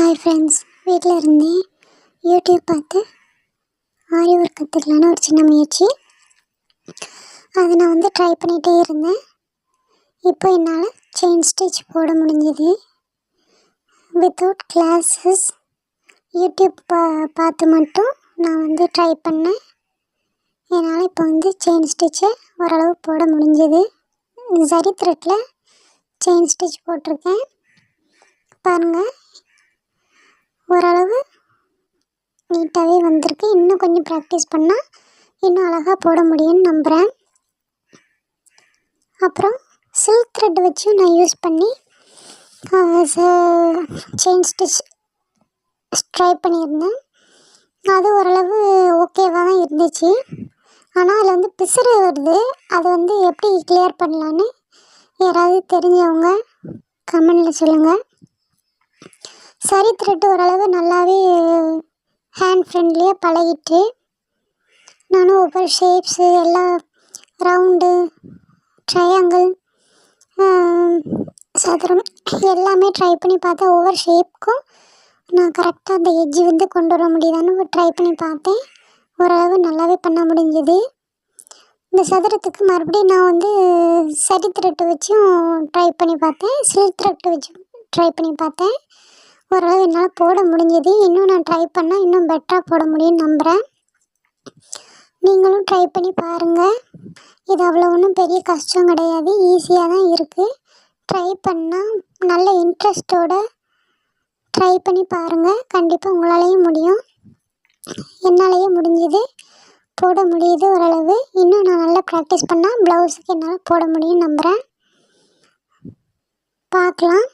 Hi friends வீட்டில் இருந்தேன் YouTube பார்த்து ஆரி ஒர்க் கற்றுக்கலான்னு ஒரு சின்ன முயற்சி. அதை நான் வந்து ட்ரை பண்ணிகிட்டே இருந்தேன். இப்போ என்னால் செயின் ஸ்டிச் போட முடிஞ்சது. வித்தவுட் கிளாஸஸ் யூடியூப் பா பார்த்து மட்டும் நான் வந்து ட்ரை பண்ணேன். என்னால் இப்போ வந்து செயின் ஸ்டிச்சை ஓரளவு போட முடிஞ்சது. சரி த்ரெட்டில் செயின் ஸ்டிச் போட்டிருக்கேன். பாருங்கள் ஓரளவு நீட்டாகவே வந்திருக்கு. இன்னும் கொஞ்சம் ப்ராக்டிஸ் பண்ணால் இன்னும் அழகாக போட முடியும்னு நம்புகிறேன் அப்புறம் சில்க் த்ரெட் வச்சும் நான் யூஸ் பண்ணி செயின் ஸ்டிச் ட்ரை பண்ணியிருந்தேன். அது ஓரளவு ஓகேவாக தான் இருந்துச்சு. ஆனால் அதில் வந்து பிசுறு வருது. அது வந்து எப்படி கிளியர் பண்ணலான்னு யாராவது தெரிஞ்சவங்க கமெண்டில் சொல்லுங்கள் சரி ஓரளவு நல்லாவே ஹேண்ட் ஃப்ரெண்ட்லியாக பழகிட்டு நானும் ஒவ்வொரு ஷேப்ஸு எல்லாம் ரவுண்டு ட்ரையாங்கிள் சதுரம் எல்லாமே ட்ரை பண்ணி பார்த்தேன். ஒவ்வொரு ஷேப்புக்கும் நான் கரெக்டாக அந்த எஜ்ஜி வந்து கொண்டு வர முடியுதான்னு ட்ரை பண்ணி பார்த்தேன். ஓரளவு நல்லாவே பண்ண முடிஞ்சது. இந்த சதுரத்துக்கு மறுபடியும் நான் வந்து சரி த்ரெட்டு வச்சும் ட்ரை பண்ணி பார்த்தேன். சில் த்ரெட்டு வச்சும் ட்ரை பண்ணி பார்த்தேன். ஓரளவு என்னால் போட முடிஞ்சது. இன்னும் நான் ட்ரை பண்ணால் இன்னும் பெட்டராக போட முடியும்னு நம்புகிறேன் நீங்களும் ட்ரை பண்ணி பாருங்கள் இது அவ்வளோ ஒன்றும் பெரிய கஷ்டம் கிடையாது. ஈஸியாக தான் இருக்குது ட்ரை பண்ணால் நல்ல இன்ட்ரெஸ்ட்டோட ட்ரை பண்ணி பாருங்கள் கண்டிப்பாக உங்களாலேயும் முடியும். என்னாலேயே முடிஞ்சது. போட முடியுது ஓரளவு. இன்னும் நான் நல்லா ப்ராக்டிஸ் பண்ணால் ப்ளவுஸுக்கு என்னால் போட முடியும்னு நம்புகிறேன் பார்க்கலாம்.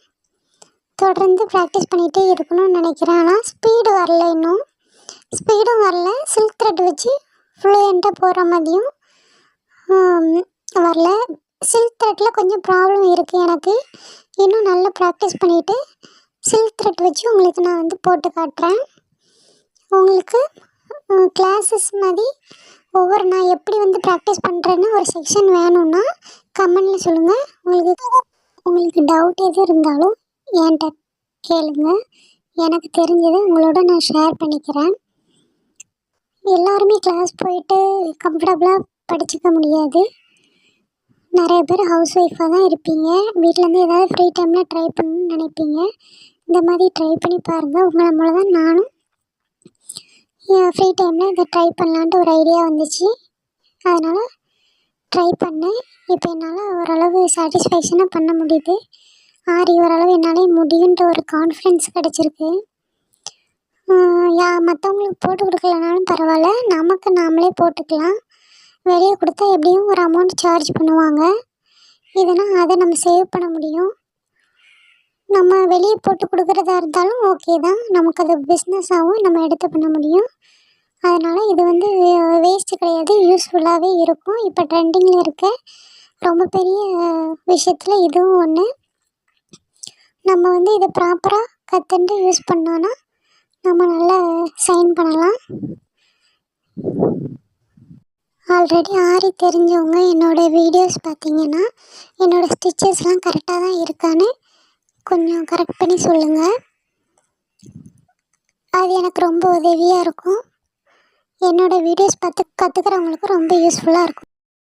தொடர்ந்து ப்ராக்டிஸ் பண்ணிகிட்டே இருக்கணும்னு நினைக்கிறேன். ஆனால் ஸ்பீடு வரல இன்னும். ஸ்பீடும் வரல. சில்க் த்ரெட் வச்சு ஃப்ளூயண்ட்டாக போகிற மாதிரியும் வரல. சில்க் த்ரெட்டில் கொஞ்சம் ப்ராப்ளம் இருக்குது எனக்கு. இன்னும் நல்லா ப்ராக்டிஸ் பண்ணிவிட்டு சில்க் த்ரெட் வச்சு உங்களுக்கு நான் வந்து போட்டு காட்டுறேன். உங்களுக்கு கிளாஸஸ் மாதிரி ஒவ்வொரு நான் எப்படி வந்து ப்ராக்டிஸ் பண்ணுறேன்னு ஒரு செக்ஷன் வேணும்னா கமெண்டில் சொல்லுங்கள் உங்களுக்கு உங்களுக்கு டவுட் எது இருந்தாலும் என்கிட்ட கேளுங்க. எனக்கு தெரிஞ்சதை உங்களோட நான் ஷேர் பண்ணிக்கிறேன். எல்லாருமே கிளாஸ் போயிட்டு கம்ஃபர்டபுளாக படிச்சுக்க முடியாது. நிறைய பேர் ஹவுஸ் ஒய்ஃபாக தான் இருப்பீங்க. வீட்டிலேருந்து ஏதாவது ஃப்ரீ டைமில் ட்ரை பண்ணணும்னு நினைப்பீங்க. இந்த மாதிரி ட்ரை பண்ணி பாருங்கள் உங்களை மூலம் தான் நானும் ஃப்ரீ டைமில் இதை ட்ரை பண்ணலான்ட்டு ஒரு ஐடியா வந்துச்சு. அதனால் ட்ரை பண்ணேன். இப்போ என்னால் ஓரளவு சாட்டிஸ்ஃபேக்ஷனாக பண்ண முடியுது. ஆரி ஓரளவு என்னாலே முடியுன்ற ஒரு கான்ஃபிடென்ஸ் கிடச்சிருக்கு. யா மற்றவங்களுக்கு போட்டு கொடுக்கலனாலும் பரவாயில்ல. நமக்கு நாமளே போட்டுக்கலாம். வெளியே கொடுத்தா எப்படியும் ஒரு அமௌண்ட் சார்ஜ் பண்ணுவாங்க. இதனால் அதை நம்ம சேவ் பண்ண முடியும். நம்ம வெளியே போட்டு கொடுக்குறதா இருந்தாலும் ஓகே தான். நமக்கு அது பிஸ்னஸாகவும் நம்ம எடுத்து பண்ண முடியும். அதனால் இது வந்து வேஸ்ட்டு கிடையாது. யூஸ்ஃபுல்லாகவே இருக்கும். இப்போ ட்ரெண்டிங்கில் இருக்க ரொம்ப பெரிய விஷயத்தில் இதுவும் ஒன்று நம்ம வந்து இதை ப்ராப்பராக கற்றுண்டு யூஸ் பண்ணோன்னா நம்ம நல்லா சைன் பண்ணலாம். ஆல்ரெடி ஆரி தெரிஞ்சவங்க என்னோடய வீடியோஸ் பார்த்தீங்கன்னா என்னோடய ஸ்டிச்சஸ்லாம் கரெக்டாக தான் இருக்கான்னு கொஞ்சம் கரெக்ட் பண்ணி சொல்லுங்கள் அது எனக்கு ரொம்ப உதவியாக இருக்கும். என்னோடய வீடியோஸ் பார்த்து கற்றுக்கிறவங்களுக்கு ரொம்ப யூஸ்ஃபுல்லாக இருக்கும்.